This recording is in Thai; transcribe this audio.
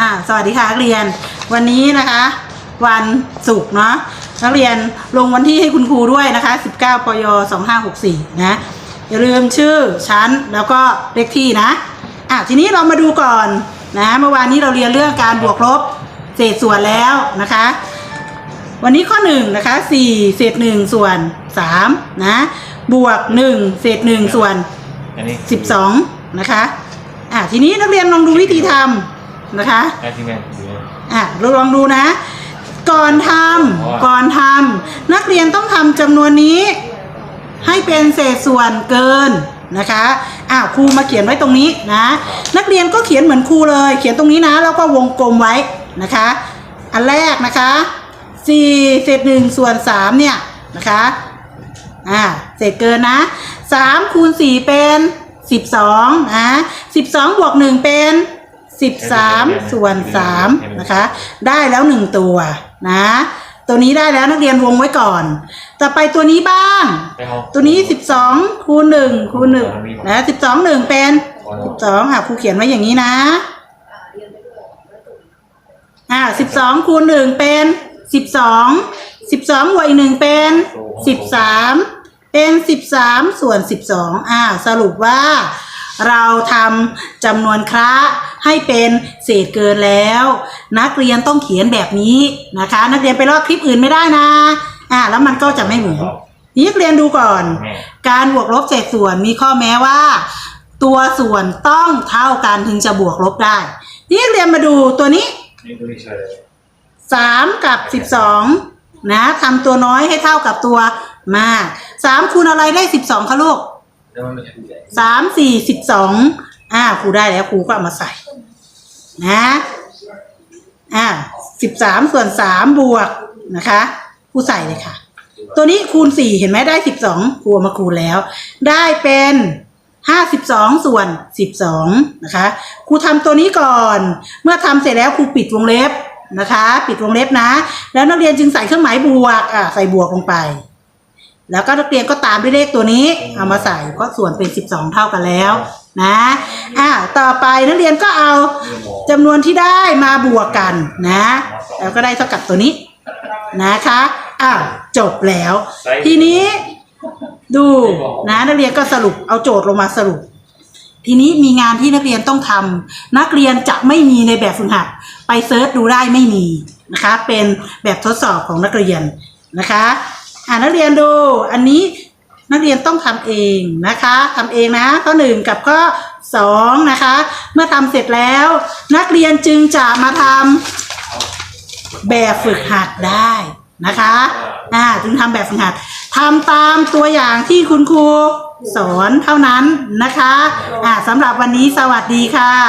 อ่าสวัสดีค่ะนักเรียน วันนี้นะคะ วันศุกร์เนาะนักเรียนลงวันที่ให้คุณครูด้วยนะคะ 19ปย2564 นะ อย่าลืมชื่อชั้นแล้วก็เลขที่นะอะทีนี้เรามาดูก่อนนะ เมื่อวานนี้เราเรียนเรื่องการบวกลบเศษส่วนแล้วนะคะ วันนี้ข้อหนึ่งนะคะสี่เศษหนึ่งส่วนสามนะบวกหนึ่งเศษหนึ่งส่วนอันนี้สิบสองนะคะอะทีนี้นักเรียนลองดูวิธีทำ นะคะไอ้ที่แม่ดูเนี่ยอะเราลองดูนะ ก่อนทำก่อนทำนักเรียนต้องทำจำนวนนี้ ให้เป็นเศษส่วนเกินนะคะอ้าวครูมาเขียนไว้ตรงนี้นะ นักเรียนก็เขียนเหมือนครูเลย เขียนตรงนี้นะ แล้วก็วงกลมไว้นะคะ อันแรกนะคะ4เศษหนึ่งส่วน3เนี่ยนะคะอ่าเศษเกินนะ3คูณ4เป็น 12นะ12บวก1เป็น 13ส่วน3นะคะ ได้แล้ว1ตัวนะ ตัวนี้ได้แล้วนักเรียนวงไว้ก่อน ต่อไปตัวนี้บ้างไปเอาตัวนี้12คูณ1คูณ1นะ12 1เป็น12อะครูเขียนไว้อย่างนี้นะอ่า12คูณ1เป็น12 12บวกอีกหนึ่งเป็น13เป็น13ส่วน12อ่าสรุปว่าเราทำจำนวนคระ ให้เป็นเศษเกินแล้ว นักเรียนต้องเขียนแบบนี้นะคะ นักเรียนไปลอกคลิปอื่นไม่ได้นะอ่าแล้วมันก็จะไม่เหมือนนี่เรียนดูก่อน การบวกลบเศษส่วนมีข้อแม้ว่า ตัวส่วนต้องเท่ากันถึงจะบวกลบได้นี่เรียนมาดูตัวนี้สามกับสิบสองนะทำตัวน้อยให้เท่ากับตัวมากสามคูณอะไรได้สิบสองคะลูกสามสี่สิบสอง อ่าครูได้แล้วครูก็เอามาใส่ นะอ่าสิบสามส่วนสามบวกนะคะครูใส่เลยค่ะ ตัวนี้คูณสี่เห็นไหมได้สิบสองครูมาคูณแล้ว ได้เป็นห้าสิบสองส่วนสิบสองนะคะครูทำตัวนี้ก่อน เมื่อทำเสร็จแล้วครูปิดวงเล็บนะคะ ปิดวงเล็บนะ แล้วนักเรียนจึงใส่เครื่องหมายบวกอะใส่บวกลงไป แล้วก็นักเรียนก็ตามด้วยเลขตัวนี้ เอามาใส่เพราะส่วนเป็น 12 เท่ากันแล้วนะอ่าต่อไปนักเรียนก็เอาจำนวนที่ได้มาบวกกันนะ แล้วก็ได้เท่ากับตัวนี้นะคะอ่าจบแล้ว ทีนี้ดูนะนักเรียนก็สรุปเอาโจทย์ลงมาสรุป ทีนี้มีงานที่นักเรียนต้องทำนักเรียนจะไม่มีในแบบฝึกหัด ไปเซิร์ชดูได้ไม่มีนะคะ เป็นแบบทดสอบของนักเรียนนะคะ อ่านักเรียนดู อันนี้นักเรียนต้องทำเองนะคะทำเองนะข้อหนึ่งกับข้อสองนะคะ เมื่อทำเสร็จแล้ว นักเรียนจึงจะมาทำแบบฝึกหัดได้นะคะอ่าจึงทำแบบฝึกหัดทำตามตัวอย่างที่คุณครูสอนเท่านั้นนะคะอ่าสำหรับวันนี้สวัสดีค่ะ